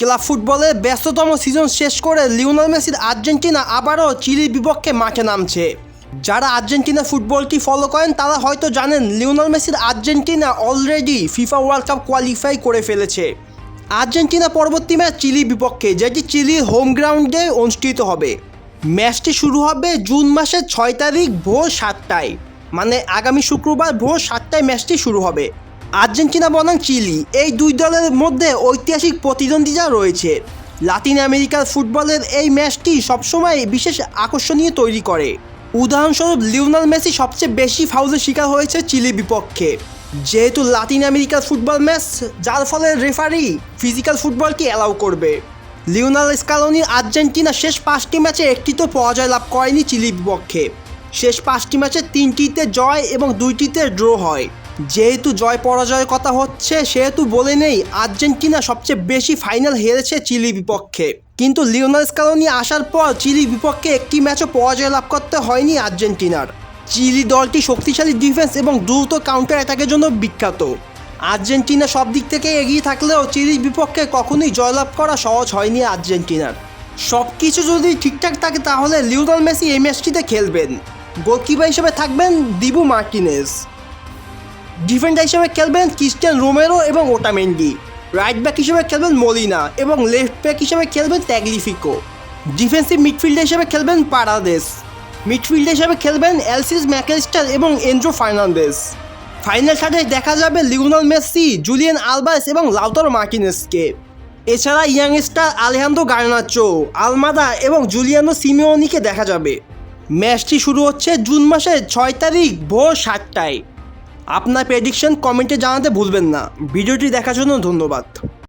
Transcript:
Club ফুটবলের ব্যস্ততম season শেষ করে লিওনাল মেসির আর্জেন্টিনা আবারও চিলির বিপক্ষে মাঠে নামছে। যারা আর্জেন্টিনা ফুটবলটি ফলো করেন, তারা হয়তো জানেন লিওনাল মেসির Argentina already FIFA world cup qualify করে ফেলেছে। আর্জেন্টিনা পরবর্তী ম্যাচ চিলির বিপক্ষে, যেটি চিলির হোম গ্রাউন্ডে অনুষ্ঠিত হবে। ম্যাচটি শুরু হবে জুন মাসের ছয় তারিখ ভোর সাতটায়। মানে আগামী শুক্রবার ভোর সাতটায় ম্যাচটি শুরু হবে। আর্জেন্টিনা বনাম চিলি, এই দুই দলের মধ্যে ঐতিহাসিক প্রতিদ্বন্দ্বিতা রয়েছে। লাতিন আমেরিকার ফুটবলের এই ম্যাচটি সবসময় বিশেষ আকর্ষণীয় তৈরি করে। উদাহরণস্বরূপ, লিওনাল মেসি সবচেয়ে বেশি ফাউলের শিকার হয়েছে চিলি বিপক্ষে। যেহেতু লাতিন আমেরিকার ফুটবল ম্যাচ, যার ফলে রেফারি ফিজিক্যাল ফুটবলকে অ্যালাউ করবে। লিওনাল স্কালোনির আর্জেন্টিনা শেষ পাঁচটি ম্যাচে একটি তো পরাজয় লাভ করেনি চিলি বিপক্ষে। শেষ পাঁচটি ম্যাচে তিনটিতে জয় এবং দুইটিতে ড্র হয়। যেহেতু জয় পরাজয়ের কথা হচ্ছে, সেহেতু বলে নেই, আর্জেন্টিনা সবচেয়ে বেশি ফাইনাল হেরেছে চিলি বিপক্ষে। কিন্তু লিওনাল স্কালোনি আসার পর চিলির বিপক্ষে একটি ম্যাচও পরাজয় লাভ করতে হয়নি আর্জেন্টিনার। চিলি দলটি শক্তিশালী ডিফেন্স এবং দ্রুত কাউন্টার অ্যাটাকের জন্য বিখ্যাত। আর্জেন্টিনা সব দিক থেকে এগিয়ে থাকলেও চিলির বিপক্ষে কখনোই জয়লাভ করা সহজ হয়নি আর্জেন্টিনার। সব কিছু যদি ঠিকঠাক থাকে তাহলে লিওনাল মেসি এই ম্যাচটিতে খেলবেন। গোলকিপার হিসেবে থাকবেন দিবু মার্টিনেজ। ডিফেন্ডার হিসেবে খেলবেন ক্রিস্টিয়ান রোমেরো এবং ওটামেন্ডি রাইট ব্যাক হিসেবে খেলবেন মলিনা এবং লেফট ব্যাক হিসেবে খেলবেন ট্যাগলিফিকো ডিফেন্সিভ মিডফিল্ডার হিসেবে খেলবেন পারাদেস মিডফিল্ডার হিসেবে খেলবেন এলসিস ম্যাকেলিস্টার এবং এনজো ফার্নান্দেস ফাইনাল থার্ডে দেখা যাবে লিওনাল মেসি জুলিয়ান আলবাস এবং লাউতর মার্টিনেসকে এছাড়া young star Alejandro Garnacho Almada এবং জুলিয়ানো সিমিওনিকে দেখা যাবে। ম্যাচটি শুরু হচ্ছে জুন মাসের ছয় তারিখ ভোর সাতটায়। আপনার প্রেডিকশন কমেন্টে জানাতে ভুলবেন না। ভিডিওটি দেখার জন্য ধন্যবাদ।